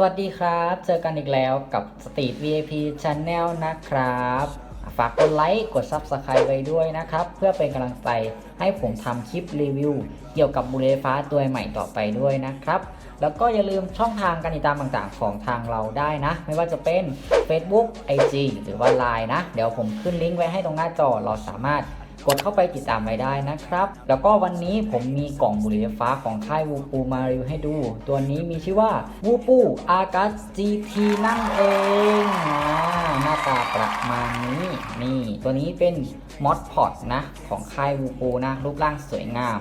สวัสดีครับ เจอกันอีกแล้วกับ Street VIP Channel นะครับ ฝากกดไลค์กด Subscribe ไว้ด้วยนะครับ เพื่อเป็นกำลังใจให้ผมทำคลิปรีวิว เกี่ยวกับบุเรฟ้าตัวใหม่ต่อไปด้วยนะครับ แล้วก็อย่าลืมช่องทางการติดตามต่างๆ ของทางเราได้นะ ไม่ว่าจะเป็น Facebook IG หรือว่า Line นะ เดี๋ยวผมขึ้นลิงก์ไว้ให้ตรงหน้าจอเราสามารถ กดเข้าไปติดตามไว้ได้นะครับ แล้วก็วันนี้ผมมีกล่องบุหรี่ไฟฟ้าของค่ายวูปูมารีวิวให้ดู ตัวนี้มีชื่อว่าวูปูอากัส GT นั่นเองอ่าหน้าตาประมาณนี้นี่ ตัวนี้เป็นมอดพอดนะ ของค่ายวูปูนะ รูปร่างสวยงาม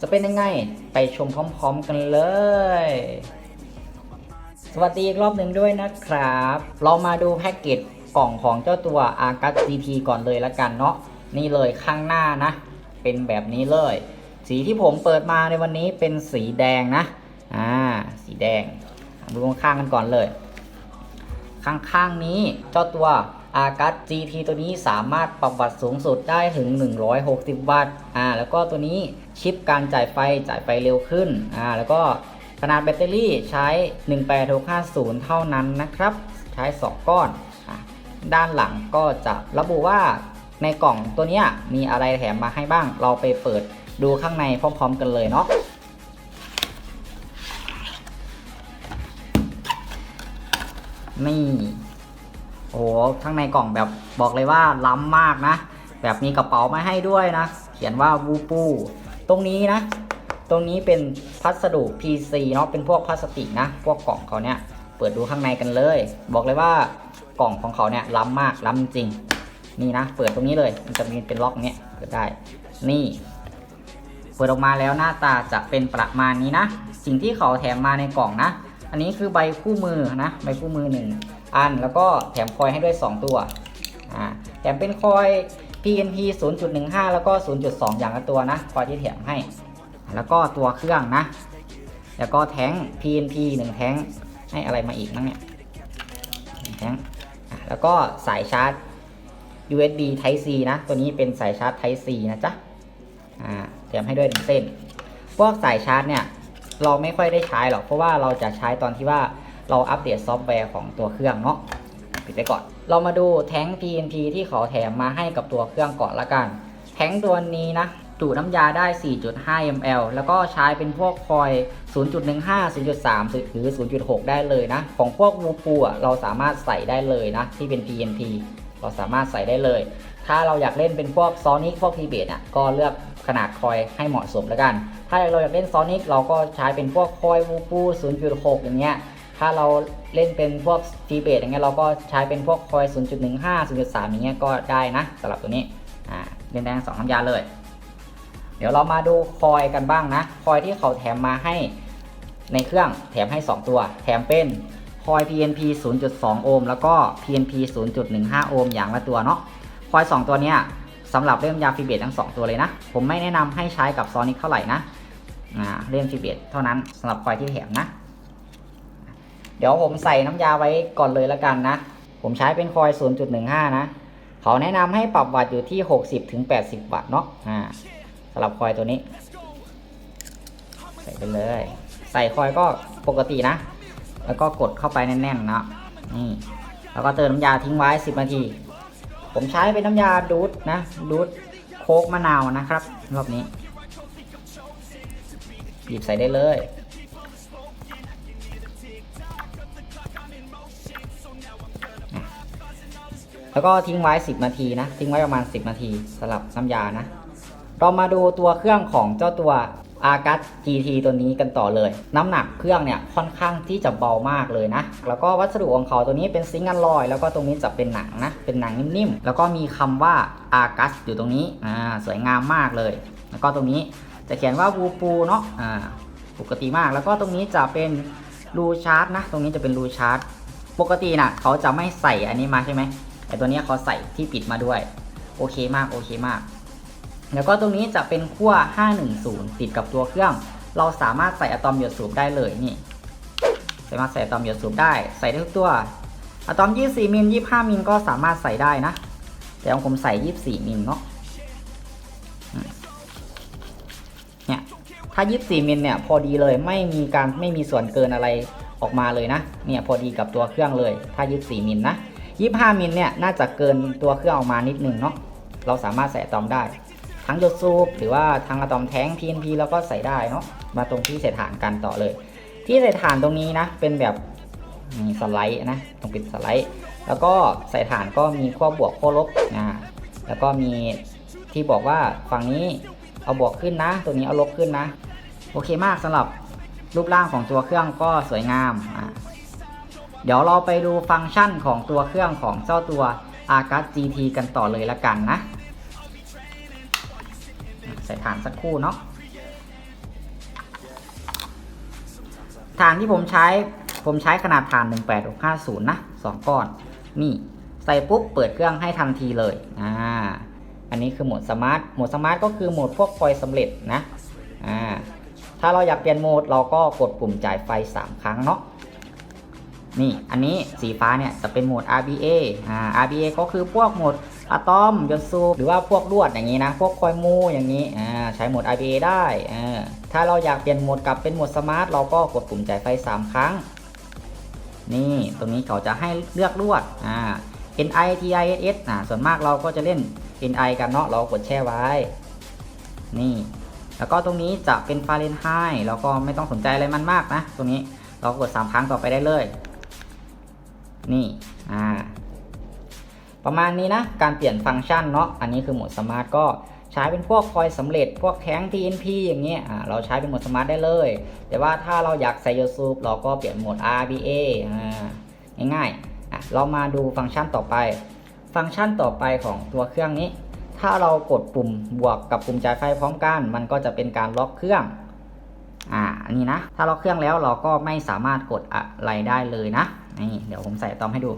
จะเป็นยังไงไปชมพร้อมๆกันเลยสวัสดีอีกรอบหนึ่งด้วยนะครับ เรามาดูแพ็กเกจกล่องของเจ้าตัว a g a s GT ก่อนเลยละกันเนาะ นี่เลยข้างหน้านะ เป็นแบบนี้เลย สีที่ผมเปิดมาในวันนี้เป็นสีแดงนะ อ่า สีแดงดูข้างๆกันก่อนเลย ข้างๆนี้เจ้าตัว a g a s GT ตัวนี้สามารถปรับวัตสูงสุดได้ถึง 160 วัตต์ อ่า แล้วก็ตัวนี้ชิปการจ่ายไฟจ่ายไฟเร็วขึ้น อ่า แล้วก็ขนาดแบตเตอรี่ใช้ 18650 เท่านั้นนะครับ ใช้ 2 ก้อนอด้านหลังก็จะระบุว่า ในกล่องตัวนี้มีอะไรแถมมาให้บ้าง เราไปเปิดดูข้างในพร้อมๆกันเลยเนาะนี่โอ้โหข้างในกล่องแบบบอกเลยว่าล้ำมากนะ แบบมีกระเป๋ามาให้ด้วยนะ เขียนว่าวูปู ตรงนี้นะ ตรงนี้เป็นพัสดุ PC เนาะเป็นพวกพลาสติกนะ พวกกล่องเขาเนี่ย เปิดดูข้างในกันเลย บอกเลยว่ากล่องของเขาเนี่ยล้ำมากล้ำจริง นี่นะ เปิดตรงนี้เลย มันจะมีเป็นล็อกเนี้ยเปิดได้ นี่ เปิดออกมาแล้วหน้าตาจะเป็นประมาณนี้นะ สิ่งที่เขาแถมมาในกล่องนะ อันนี้คือใบคู่มือนะ ใบคู่มือหนึ่งอัน แล้วก็แถมคอยให้ด้วย 2 ตัว อ่า แถมเป็นคอย PNP 0.15 แล้วก็ 0.2 อย่างละตัวนะ คอยที่แถมให้ แล้วก็ตัวเครื่องนะ แล้วก็แท้ง PNP 1 แท้ง ให้อะไรมาอีกนั่งเนี่ยแท้งแล้วก็สายชาร์จ USB Type C นะ ตัวนี้เป็นสายชาร์จ Type C นะจ๊ะอ่าแถมให้ด้วยหนึ่งเส้น พวกสายชาร์จเนี่ย เราไม่ค่อยได้ใช้หรอก เพราะว่าเราจะใช้ตอนที่ว่าเราอัปเดตซอฟต์แวร์ของตัวเครื่องเนาะปิดไปก่อน เรามาดูแท้ง PNP ที่เขาแถมมาให้กับตัวเครื่องก่อนละกัน แท้งตัวนี้นะจุน้ำยาได้ 4.5 ml แล้วก็ใช้เป็นพวกคอย 0.15 0.3หรือ 0.6 ได้เลยนะ ของพวกวูปูอะเราสามารถใส่ได้เลยนะ ที่เป็น PNP เราสามารถใส่ได้เลย ถ้าเราอยากเล่นเป็นพวกซอนิกพวกทีเบตอะก็เลือกขนาดคอยให้เหมาะสมแล้วกัน ถ้าเราอยากเล่นซอนิกเราก็ใช้เป็นพวกคอยวูปู0.6 อย่างเงี้ย ถ้าเราเล่นเป็นพวกทีเบตอย่างเงี้ยเราก็ใช้เป็นพวกคอย 0.15 0.3 อย่างเงี้ยก็ได้นะสำหรับตัวนี้อ่าเล่นได้ทั้งสองน้ำยาเลย เดี๋ยวเรามาดูคอยกันบ้างนะ คอยที่เขาแถมมาให้ในเครื่องแถมให้ 2 ตัว แถมเป็น คอย PNP 0.2 โอห์มแล้วก็ PNP 0.15 โอห์มอย่างละตัวเนาะคอย 2 ตัวเนี้ยสำหรับเล่นยาฟิเบตทั้ง 2 ตัวเลยนะ ผมไม่แนะนำให้ใช้กับซอนิกเท่าไหร่นะเล่นฟิเบตเท่านั้นสำหรับคอยที่แถมนะ เดี๋ยวผมใส่น้ำยาไว้ก่อนเลยละกันนะ ผมใช้เป็นคอย 0.15 นะ เขาแนะนำให้ปรับวัตต์อยู่ที่ 60-80 วัตต์เนาะสำหรับคอยตัวนี้ ใส่ไปเลย ใส่คอยก็ปกตินะ แล้วก็กดเข้าไปแน่นๆนะนี่แล้วก็เติมน้ำยาทิ้งไว้ 10 นาที ผมใช้เป็นน้ำยาดูดนะดูดโค้กมะนาวนะครับ รอบนี้หยิบใส่ได้เลยแล้วก็ทิ้งไว้ 10 นาทีนะ ทิ้งไว้ประมาณ 10 นาทีสำหรับน้ำยานะ เรามาดูตัวเครื่องของเจ้าตัว a g a s GT ตัวนี้กันต่อเลย น้ำหนักเครื่องเนี่ยค่อนข้างที่จะเบามากเลยนะ แล้วก็วัสดุของเขาตัวนี้เป็นซิงค์อลลอย แล้วก็ตรงนี้จะเป็นหนังนะ เป็นหนังนิ่มๆ แล้วก็มีคำว่า a g a s อยู่ตรงนี้ อ่า สวยงามมากเลย แล้วก็ตรงนี้จะเขียนว่าวูปูเนาะ อ่า ปกติมาก แล้วก็ตรงนี้จะเป็นรูชาร์จนะ ตรงนี้จะเป็นรูชาร์จปกตินะเขาจะไม่ใส่อันนี้มาใช่ไหมแต่ตัวนี้เขาใส่ที่ปิดมาด้วย โอเคมาก โอเคมาก แล้วก็ตรงนี้จะเป็นขั้ว 510 ติดกับตัวเครื่อง เราสามารถใส่อะตอมหยดสูบได้เลยนี่ สามารถใส่อะตอมหยดสูบได้ ใส่ได้ทุกตัวอะตอม 24 มิล 25 มิลก็สามารถใส่ได้นะ แต่ของผมใส่ 24 มิลเนาะ เนี่ย ถ้า 24 มิลเนี่ยพอดีเลย ไม่มีการไม่มีส่วนเกินอะไรออกมาเลยนะ เนี่ยพอดีกับตัวเครื่องเลย ถ้า 24 มิลนะ 25 มิลเนี่ยน่าจะเกินตัวเครื่องออกมานิดนึงเนาะ เราสามารถใส่อะตอมได้ ทั้งหยดซูปหรือว่าทั้งอะตอมแท้ง PNP แล้วก็ใส่ได้เนาะมาตรงที่ใส่ฐานกันต่อเลย ที่ใส่ฐานตรงนี้นะเป็นแบบมีสไลด์นะตรงปิดสไลด์ แล้วก็ใส่ฐานก็มีขั้วบวกขั้วลบอ่าแล้วก็มีที่บอกว่าฝั่งนี้เอาบวกขึ้นนะตัวนี้เอาลบขึ้นนะ โอเคมากสำหรับรูปร่างของตัวเครื่องก็สวยงามอ่าเดี๋ยวเราไปดูฟังก์ชันของตัวเครื่องของเจ้าตัว a g a s GT กันต่อเลยละกันนะ ใส่ฐานสักครู่เนาะฐานที่ผมใช้ผมใช้ขนาดฐาน 18650 นะ 2 ก้อน นี่ ใส่ปุ๊บ เปิดเครื่องให้ทันทีเลย อ่า อันนี้คือโหมดสมาร์ท โหมดสมาร์ทก็คือโหมดพวกคอยสำเร็จนะ อ่า ถ้าเราอยากเปลี่ยนโหมดเราก็กดปุ่มจ่ายไฟ 3 ครั้งเนาะ นี่ อันนี้สีฟ้าเนี่ยจะเป็นโหมด RBA อ่า RBA ก็คือพวกโหมด อะตอมยนซูหรือว่าพวกลวดอย่างนี้นะ พวกคอยมูอย่างนี้อ่าใช้โหมด RBA ได้อ่าถ้าเราอยากเปลี่ยนโหมดกลับเป็นโหมดสมาร์ทเราก็กดปุ่มจ่ายไฟ 3 ครั้ง นี่ตรงนี้เขาจะให้เลือกลวดอ่า NI TISS อ่าส่วนมากเราก็จะเล่น NI กันเนาะเรากดแช่ไว้ นี่ แล้วก็ตรงนี้จะเป็นฟาเรนไฮต์เราก็ไม่ต้องสนใจอะไรมันมากนะ ตรงนี้เรากด 3 ครั้งต่อไปได้เลย นี่ อ่า ประมาณนี้นะ การเปลี่ยนฟังก์ชันเนาะ อันนี้คือโหมดสมาร์ทก็ใช้เป็นพวกคอยสำเร็จ พวกแท้ง TNP อย่างเงี้ยเราใช้เป็นโหมดสมาร์ทได้เลย แต่ว่าถ้าเราอยากใส่ YouTube เราก็เปลี่ยนโหมด RBA ง่ายๆ เรามาดูฟังก์ชันต่อไป ฟังก์ชันต่อไปของตัวเครื่องนี้ ถ้าเรากดปุ่มบวกกับปุ่มจ่ายไฟพร้อมกัน มันก็จะเป็นการล็อกเครื่องอ่าอันนี้นะ ถ้าล็อกเครื่องแล้วเราก็ไม่สามารถกดอะไรได้เลยนะ นี่ เดี๋ยวผมใส่ตอมให้ดู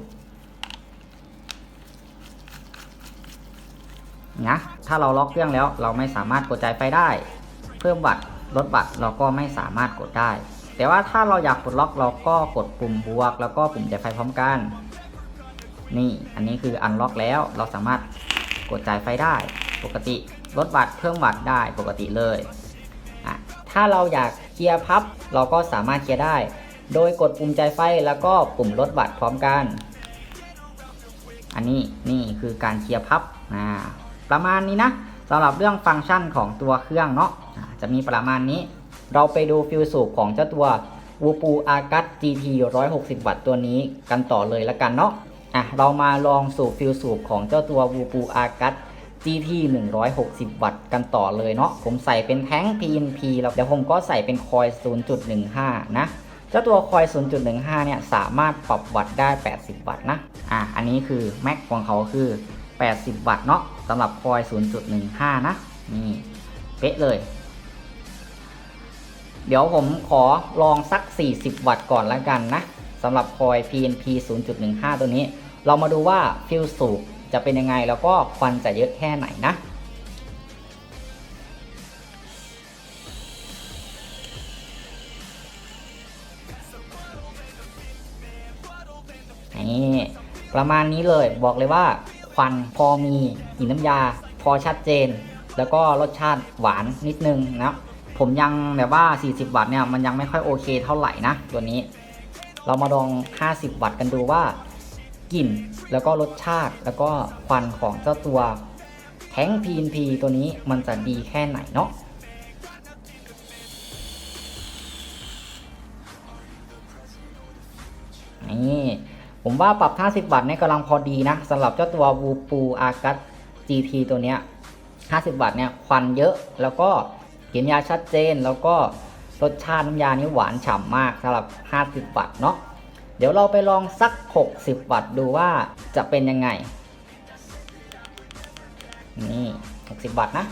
นะ ถ้าเราล็อกเครื่องแล้วเราไม่สามารถกดจ่ายไฟได้ เพิ่มบัตรลดบัตรเราก็ไม่สามารถกดได้ แต่ว่าถ้าเราอยากปลดล็อกเราก็กดปุ่มบวก แล้วก็ปุ่มจ่ายไฟพร้อมกัน นี่อันนี้คืออันล็อกแล้วเราสามารถกดจ่ายไฟได้ ปกติลดบัตรเพิ่มบัตรได้ปกติเลยอะถ้าเราอยากเคลียร์พับเราก็สามารถเคลียร์ได้ โดยกดปุ่มจ่ายไฟแล้วก็ปุ่มลดบัตรพร้อมกัน อันนี้นี่คือการเคลียร์พับอ่า ประมาณนี้นะสำหรับเรื่องฟังก์ชันของตัวเครื่องเนาะจะมีประมาณนี้ เราไปดูฟิลสูบของเจ้าตัว w u p u a g a t GT 160 วัตต์ตัวนี้กันต่อเลยละกันเนาะอะเรามาลองสูบฟิลสูบของเจ้าตัว w u p u a g a t GT 160 วัตต์กันต่อเลยเนาะผมใส่เป็นแท้ง PNP แล้วเดี๋ยวผมก็ใส่เป็นคอย 0.15 นะเจ้าตัวคอย 0.15 เนี่ยสามารถปรับวัตต์ได้ 80 วัตต์นะอะอันนี้คือแม็กของเขาคือ 80 วัตต์เนาะสำหรับคอย 0.15 นะ นี่ เป๊ะเลย เดี๋ยวผมขอลองสัก 40 วัตต์ก่อนแล้วกันนะสำหรับคอย PNP 0.15 ตัวนี้ เรามาดูว่าฟิลสูบจะเป็นยังไงแล้วก็ควันจะเยอะแค่ไหนนะนี่ประมาณนี้เลยบอกเลยว่า ควัน พอมีกลิ่นน้ำยา พอชัดเจน แล้วก็รสชาติหวานนิดนึงนะผมยังแบบว่า 40 วัตต์เนี่ยมันยังไม่ค่อยโอเคเท่าไหร่นะตัวนี้ เรามาลอง 50 วัตต์กันดูว่ากลิ่นแล้วก็รสชาติแล้วก็ควันของเจ้าตัวแท้ง PNP ตัวนี้มันจะดีแค่ไหนเนาะนี่ ผมว่าปรับ 50วัตต์เนี่ยกำลังพอดีนะสำหรับเจ้าตัว w u p u a g a t GT ตัวเนี้ย 50วัตต์เนี่ยควันเยอะแล้วก็กลิ่นยาชัดเจน แล้วก็รสชาติน้ำยานี่หวานฉ่ำมากสำหรับ 50วัตต์เนาะเดี๋ยวเราไปลองสัก 60วัตต์ดูว่าจะเป็นยังไง นี่ 60วัตต์นะ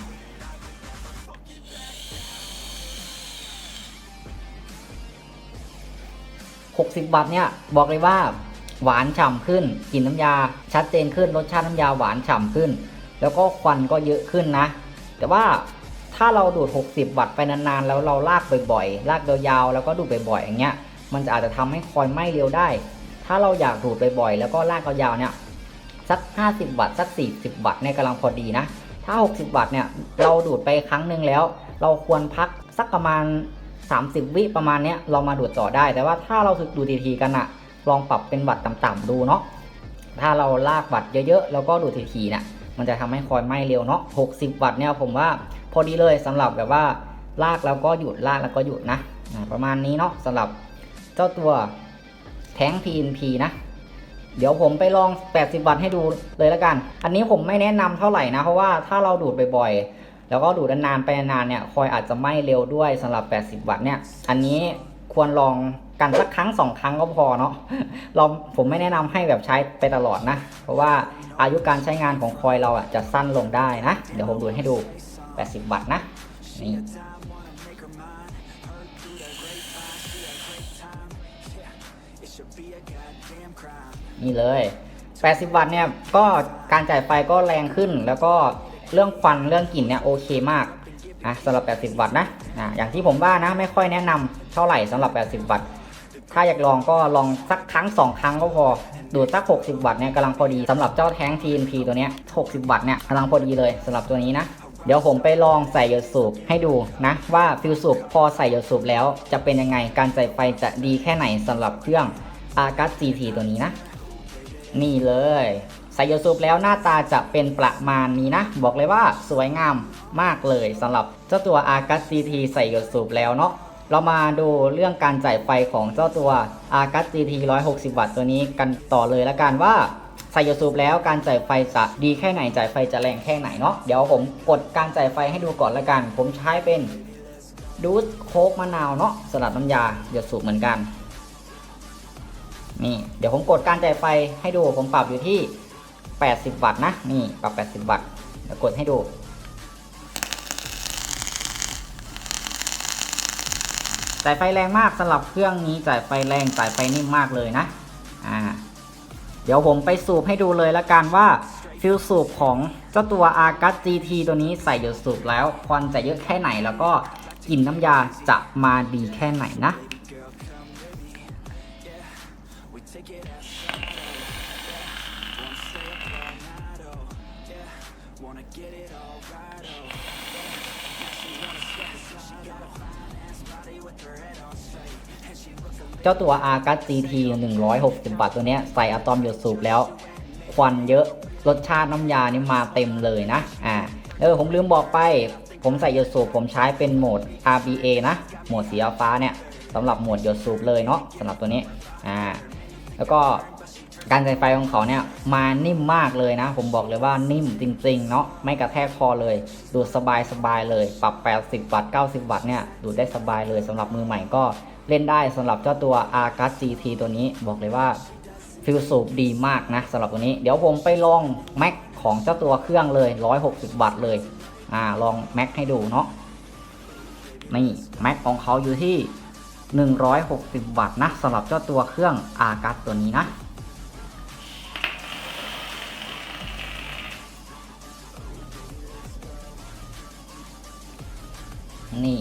60วัตต์เนี่ยบอกเลยว่า หวานฉ่ำขึ้นกลิ่นน้ำยาชัดเจนขึ้นรสชาติน้ำยาหวานฉ่ำขึ้น แล้วก็ควันก็เยอะขึ้นนะ แต่ว่าถ้าเราดูด 60 วัตต์ไปนานๆ แล้วเราลากบ่อยๆ ลากยาวๆ แล้วก็ดูดบ่อยๆ อย่างเงี้ย มันจะอาจจะทำให้คอยไหม้เร็วได้ ถ้าเราอยากดูดบ่อยๆ แล้วก็ลากยาวๆ เนี่ย สัก 50 วัตต์ สัก 40 วัตต์เนี่ยกำลังพอดีนะ ถ้า 60 วัตต์เนี่ย เราดูดไปครั้งหนึ่งแล้ว เราควรพักสักประมาณ 30 วิประมาณเนี้ย เรามาดูดต่อได้ แต่ว่าถ้าเราถึกดูทีๆกันอะ ลองปรับเป็นวัตต์ต่ำๆดูเนาะถ้าเราลากวัตต์เยอะๆแล้วก็ดูทีๆเนี่ยมันจะทำให้คอยไหม้เร็วเนาะ60 วัตต์เนี่ยผมว่าพอดีเลยสำหรับแบบว่าลากแล้วก็หยุดลากแล้วก็หยุดนะประมาณนี้เนาะสำหรับเจ้าตัวแท้ง PNP นะ เดี๋ยวผมไปลอง 80 วัตต์ให้ดูเลยละกัน อันนี้ผมไม่แนะนำเท่าไหร่นะ เพราะว่าถ้าเราดูดบ่อยๆ แล้วก็ดูดนานๆไปนานๆเนี่ย คอยอาจจะไหม้เร็วด้วยสำหรับ 80 วัตต์เนี่ย อันนี้ควรลอง กันสักครั้งสองครั้งก็พอเนาะเราผมไม่แนะนำให้แบบใช้ไปตลอดนะ เพราะว่าอายุการใช้งานของคอยเราอะจะสั้นลงได้นะ เดี๋ยวผมดูให้ดู 80 วัตต์นะนี่นี่เลย 80 วัตต์เนี่ยก็การจ่ายไฟก็แรงขึ้น แล้วก็เรื่องควันเรื่องกลิ่นเนี่ยโอเคมากนะสำหรับ 80 วัตต์นะอ่าอย่างที่ผมว่านะ ไม่ค่อยแนะนำเท่าไหร่สำหรับ 80 วัตต์ ถ้าอยากลองก็ลองสักครั้ง 2 ครั้งก็พอ ดูดสัก 60 วัตต์เนี่ยกำลังพอดีสำหรับเจ้าแท้ง TNP ตัวเนี้ย 60 วัตต์เนี่ยกำลังพอดีเลยสำหรับตัวนี้นะ เดี๋ยวผมไปลองใส่หยดสูบให้ดูนะ ว่าฟิลสูบพอใส่หยดสูบแล้ว จะเป็นยังไงการจ่ายไฟจะดีแค่ไหนสำหรับเครื่อง a g a s GT ตัวนี้นะ นี่เลยใส่โยซูปแล้วหน้าตาจะเป็นประมาณนี้นะ บอกเลยว่าสวยงามมากเลยสำหรับเจ้าตัว a g a s GT ใส่โยซูปแล้วเนาะ เรามาดูเรื่องการจ่ายไฟของเจ้าตัว a g a s GT 160 วัตต์ตัวนี้กันต่อเลยละกันว่าใส่โยซูปแล้วการจ่ายไฟจะดีแค่ไหนจ่ายไฟจะแรงแค่ไหนเนาะเดี๋ยวผมกดการจ่ายไฟให้ดูก่อนละกัน ผมใช้เป็นดูสโคกมะนาวเนาะสลัดน้ำยาโยซูปเหมือนกันนี่เดี๋ยวผมกดการจ่ายไฟให้ดูผมปรับอยู่ที่ 80 วัตต์นะนี่ปรับ 80 วัตต์เดี๋ยวกดให้ดู จ่ายไฟแรงมากสำหรับเครื่องนี้จ่ายไฟแรงจ่ายไฟนิ่มมากเลยนะอ่าเดี๋ยวผมไปสูบให้ดูเลยละกันว่าฟิลสูบของเจ้าตัว a g a s GT ตัวนี้ใส่หยดสูบแล้วควันจะเยอะแค่ไหนแล้วก็กลิ่นน้ำยาจะมาดีแค่ไหนนะ เจ้าตัว a g a s GT 160 บาทตัวเนี้ยใส่อะตอมหยดสูบแล้ว ควันเยอะรสชาติน้ำยานี่มาเต็มเลยนะอ่าเออผมลืมบอกไป ผมใส่หยดสูบผมใช้เป็นโหมด RBA นะ โหมดสีฟ้าเนี่ยสำหรับโหมดหยดสูบเลยเนาะสำหรับตัวนี้อ่าแล้วก็ การใส่ไฟของเขาเนี่ยมานิ่มมากเลยนะ ผมบอกเลยว่านิ่มจริงๆเนาะไม่กระแทกคอเลย ดูดสบายสบายเลย ปรับ 80 วัตต์ 90 วัตต์เนี่ยดูดได้สบายเลยสำหรับมือใหม่ก็เล่นได้สำหรับเจ้าตัว a g a s GT ตัวนี้บอกเลยว่าฟิลสูบดีมากนะสำหรับตัวนี้ เดี๋ยวผมไปลองแม็กของเจ้าตัวเครื่องเลย 160 วัตต์เลยอ่าลองแม็กให้ดูเนาะนี่แม็กของเขาอยู่ที่ 160 วัตต์นะสำหรับเจ้าตัวเครื่อง a g a s ตัวนี้นะ นี่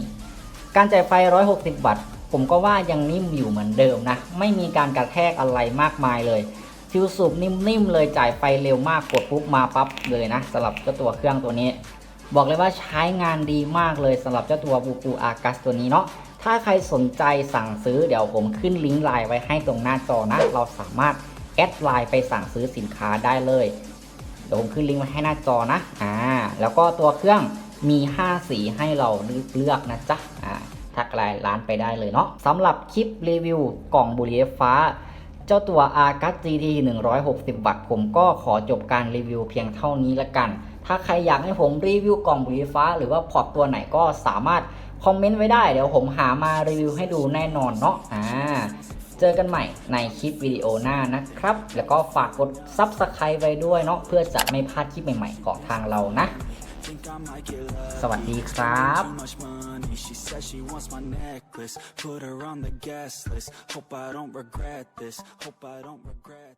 การจ่ายไฟ 160 วัตต์ ผมก็ว่ายังนิ่มอยู่เหมือนเดิมนะ ไม่มีการกระแทกอะไรมากมายเลย ฟิวสูบนิ่มๆเลยจ่ายไฟเร็วมากกดปุ๊บมาปั๊บเลยนะสำหรับเจ้าตัวเครื่องตัวนี้ บอกเลยว่าใช้งานดีมากเลยสำหรับเจ้าตัวบูปูอากัสตัวนี้เนาะ ถ้าใครสนใจสั่งซื้อเดี๋ยวผมขึ้นลิงก์ไลน์ไว้ให้ตรงหน้าจอนะ เราสามารถแอดไลน์ไปสั่งซื้อสินค้าได้เลย เดี๋ยวผมขึ้นลิงก์ไว้ให้หน้าจอนะ อ่า แล้วก็ตัวเครื่อง มี 5 สีให้เราเลือกนะจ๊ะอ่าทักไลน์ร้านไปได้เลยเนาะสำหรับคลิปรีวิวกล่องบุหรี่ฟ้า เจ้าตัว a g a s GT 160 วัตต์ผมก็ขอจบการรีวิวเพียงเท่านี้ละกัน ถ้าใครอยากให้ผมรีวิวกล่องบุหรี่ไฟฟ้า หรือว่าพอร์ตตัวไหนก็สามารถคอมเมนต์ไว้ได้เดี๋ยวผมหามารีวิวให้ดูแน่นอนเนาะอ่าเจอกันใหม่ในคลิปวิดีโอหน้านะครับ แล้วก็ฝากกด Subscribe ไว้ด้วยเนาะเพื่อจะไม่พลาดคลิปใหม่ ๆ ของทางเรานะ think I might get left. สวัสดีครับ Too much money, she says she wants my necklace. Put her on the guest list. Hope I don't regret this. Hope I don't regret.